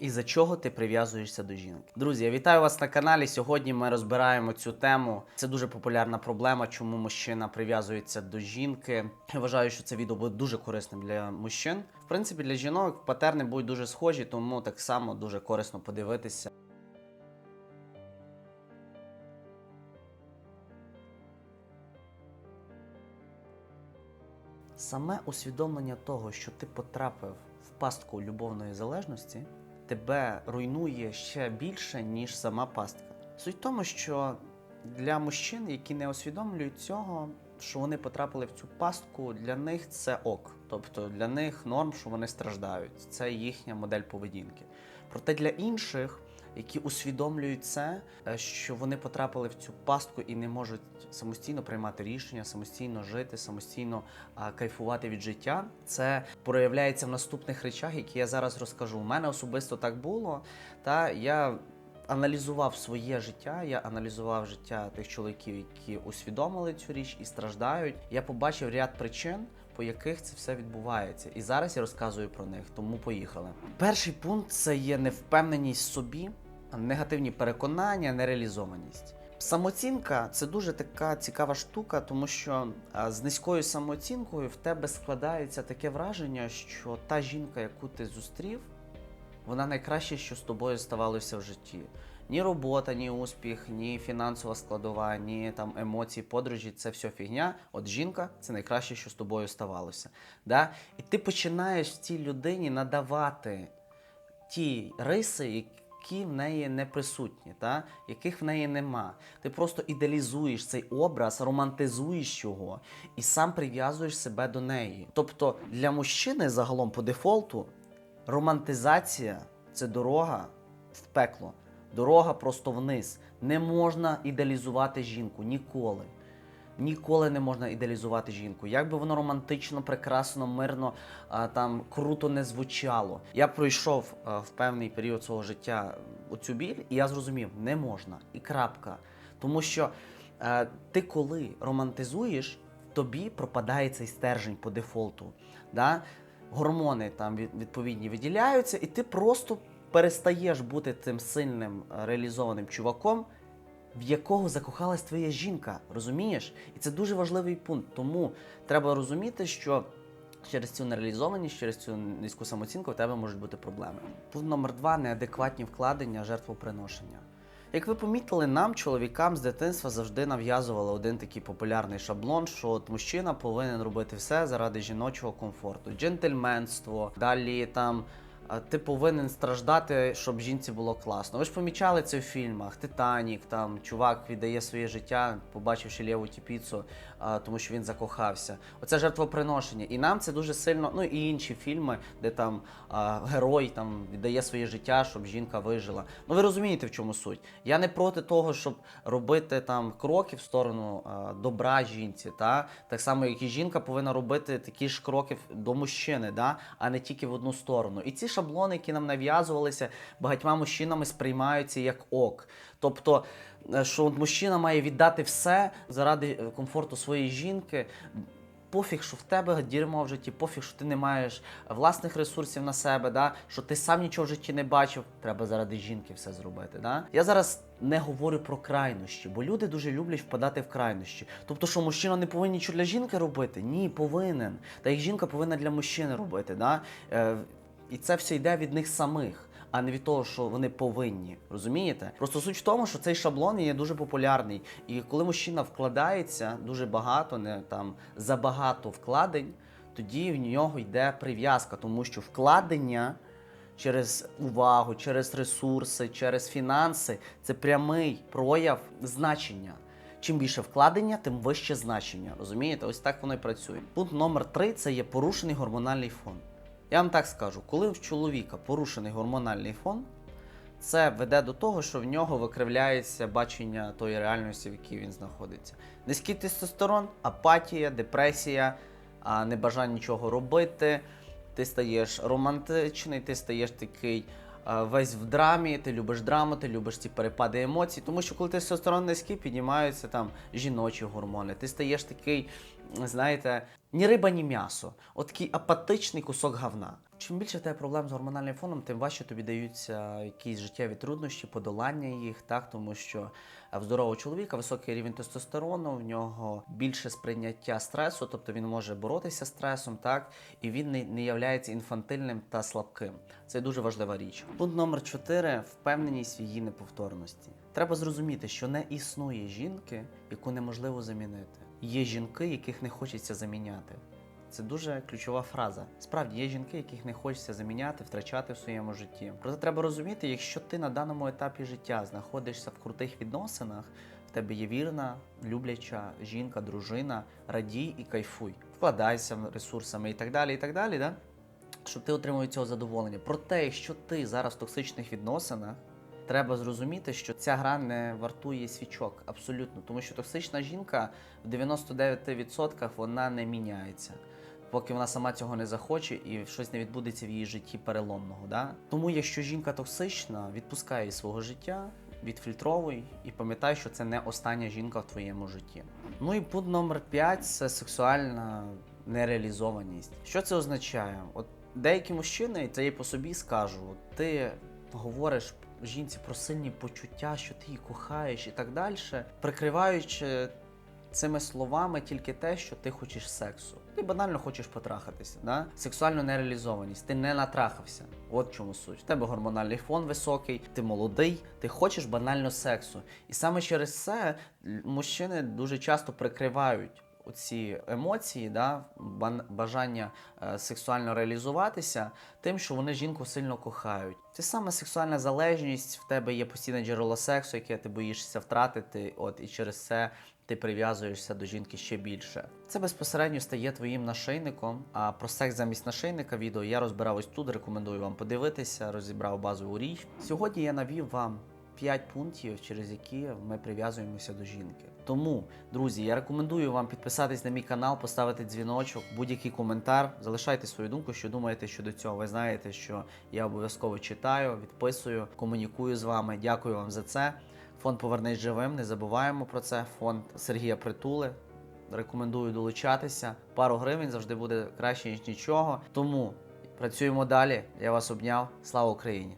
І за чого ти прив'язуєшся до жінки? Друзі, я вітаю вас на каналі. Сьогодні ми розбираємо цю тему. Це дуже популярна проблема, чому мужчина прив'язується до жінки. Я вважаю, що це відео буде дуже корисним для мужчин. В принципі, для жінок патерни будуть дуже схожі, тому так само дуже корисно подивитися. Саме усвідомлення того, що ти потрапив в пастку любовної залежності, тебе руйнує ще більше, ніж сама пастка. Суть в тому, що для мужчин, які не усвідомлюють цього, що вони потрапили в цю пастку, для них це ок. Тобто для них норм, що вони страждають. Це їхня модель поведінки. Проте для інших, які усвідомлюють це, е, що вони потрапили в цю пастку і не можуть самостійно приймати рішення, самостійно жити, самостійно кайфувати від життя. Це проявляється в наступних речах, які я зараз розкажу. У мене особисто так було. Та я аналізував своє життя, я аналізував життя тих чоловіків, які усвідомили цю річ і страждають. Я побачив ряд причин. По яких це все відбувається, і зараз я розказую про них, тому поїхали. Перший пункт це є невпевненість собі, негативні переконання, нереалізованість. Самооцінка це дуже така цікава штука, тому що з низькою самооцінкою в тебе складається таке враження, що та жінка, яку ти зустрів, вона найкраще, що з тобою ставалося в житті. Ні робота, ні успіх, ні фінансова складова, ні там емоції, подорожі це все фігня. От жінка це найкраще, що з тобою ставалося. Да? І ти починаєш цій людині надавати ті риси, які в неї не присутні, та? яких в неї нема. Ти просто ідеалізуєш цей образ, романтизуєш його і сам прив'язуєш себе до неї. Тобто для мужчини загалом по дефолту романтизація це дорога в пекло, дорога просто вниз. Не можна ідеалізувати жінку ніколи. Ніколи не можна ідеалізувати жінку. Як би воно романтично, прекрасно, мирно, там круто не звучало. Я пройшов в певний період свого життя оцю біль, і я зрозумів, не можна. І крапка. Тому що ти коли романтизуєш, тобі пропадає цей стержень по дефолту. Да? Гормони там від- відповідні виділяються, і ти просто перестаєш бути тим сильним реалізованим чуваком, в якого закохалась твоя жінка, розумієш? І це дуже важливий пункт. Тому треба розуміти, що через цю нереалізованість, через цю низьку самооцінку в тебе можуть бути проблеми. Пункт номер два неадекватні вкладення, жертвоприношення. Як ви помітили, нам, чоловікам з дитинства завжди нав'язували один такий популярний шаблон, що от мужчина повинен робити все заради жіночого комфорту, джентльменство, далі там. Ти повинен страждати, щоб жінці було класно. Ви ж помічали це в фільмах: Титанік, там чувак віддає своє життя, побачивши лєву тіпіцу, тому що він закохався. Оце жертвоприношення. І нам це дуже сильно. Ну і інші фільми, де там герой там віддає своє життя, щоб жінка вижила. Ну ви розумієте, в чому суть. Я не проти того, щоб робити там кроки в сторону добра жінці. Та? Так само, як і жінка повинна робити такі ж кроки до мужчини, да? а не тільки в одну сторону. І ці шаблони, які нам нав'язувалися, багатьма мужчинами сприймаються як ок. Тобто, е, що мужчина має віддати все заради е, комфорту своєї жінки. Пофіг, що в тебе дерьмо в житті, пофіг, що ти не маєш власних ресурсів на себе, да? що ти сам нічого в житті не бачив, треба заради жінки все зробити. Да? Я зараз не говорю про крайнощі, бо люди дуже люблять впадати в крайнощі. Тобто, що мужчина не повинен нічого для жінки робити? Ні, повинен. Та як жінка повинна для мужчини робити. Да? І це все йде від них самих. А не від того, що вони повинні, розумієте? Просто суть в тому, що цей шаблон є дуже популярний. І коли мужчина вкладається дуже багато, не там забагато вкладень, тоді в нього йде прив'язка, тому що вкладення через увагу, через ресурси, через фінанси це прямий прояв значення. Чим більше вкладення, тим вище значення. Розумієте? Ось так воно і працює. Пункт номер три це є порушений гормональний фон. Я вам так скажу, коли в чоловіка порушений гормональний фон, це веде до того, що в нього викривляється бачення тої реальності, в якій він знаходиться. Низький тестостерон, апатія, депресія, небажання нічого робити. Ти стаєш романтичний, ти стаєш такий весь в драмі, ти любиш драму, ти любиш ці перепади емоцій. Тому що коли тестостерон низький, піднімаються там жіночі гормони. Ти стаєш такий, знаєте, ні риба, ні м'ясо. От такий апатичний кусок говна. Чим більше в тебе проблем з гормональним фоном, тим важче тобі даються якісь життєві труднощі, подолання їх, так тому що е, в здорового чоловіка високий рівень тестостерону, в нього більше сприйняття стресу, тобто він може боротися з стресом, так і він не, не являється інфантильним та слабким. Це дуже важлива річ. Пункт номер 4 впевненість в її неповторності. Треба зрозуміти, що не існує жінки, яку неможливо замінити. Є жінки, яких не хочеться заміняти. Це дуже ключова фраза. Справді є жінки, яких не хочеться заміняти, втрачати в своєму житті. Проте треба розуміти, якщо ти на даному етапі життя знаходишся в крутих відносинах, в тебе є вірна, любляча жінка, дружина, радій і кайфуй, вкладайся ресурсами і так далі, і так далі, да? щоб ти отримав цього задоволення. Проте, якщо ти зараз в токсичних відносинах, треба зрозуміти, що ця гра не вартує свічок абсолютно, тому що токсична жінка в 99% вона не міняється. Поки вона сама цього не захоче і щось не відбудеться в її житті переломного. Да? Тому, якщо жінка токсична, відпускай її свого життя, відфільтровуй і пам'ятай, що це не остання жінка в твоєму житті. Ну і пункт номер 5 це сексуальна нереалізованість. Що це означає? От деякі мужчини, це я по собі скажу, ти говориш жінці про сильні почуття, що ти її кохаєш і так далі, прикриваючи цими словами тільки те, що ти хочеш сексу. Ти банально хочеш потрахатися. Да? Сексуальну нереалізованість. Ти не натрахався. От чому суть. В тебе гормональний фон високий, ти молодий, ти хочеш банально сексу. І саме через це мужчини дуже часто прикривають. Оці емоції, да, бажання е, сексуально реалізуватися, тим, що вони жінку сильно кохають. Це саме сексуальна залежність, в тебе є постійне джерело сексу, яке ти боїшся втратити, от і через це ти прив'язуєшся до жінки ще більше. Це безпосередньо стає твоїм нашийником. А про секс замість нашийника відео я розбирав ось тут. Рекомендую вам подивитися, розібрав базову річ. Сьогодні я навів вам 5 пунктів, через які ми прив'язуємося до жінки. Тому, друзі, я рекомендую вам підписатись на мій канал, поставити дзвіночок, будь-який коментар. Залишайте свою думку, що думаєте щодо цього. Ви знаєте, що я обов'язково читаю, відписую, комунікую з вами. Дякую вам за це. Фонд Повернись живим. Не забуваємо про це. Фонд Сергія Притули. Рекомендую долучатися. Пару гривень завжди буде краще ніж нічого. Тому працюємо далі. Я вас обняв. Слава Україні!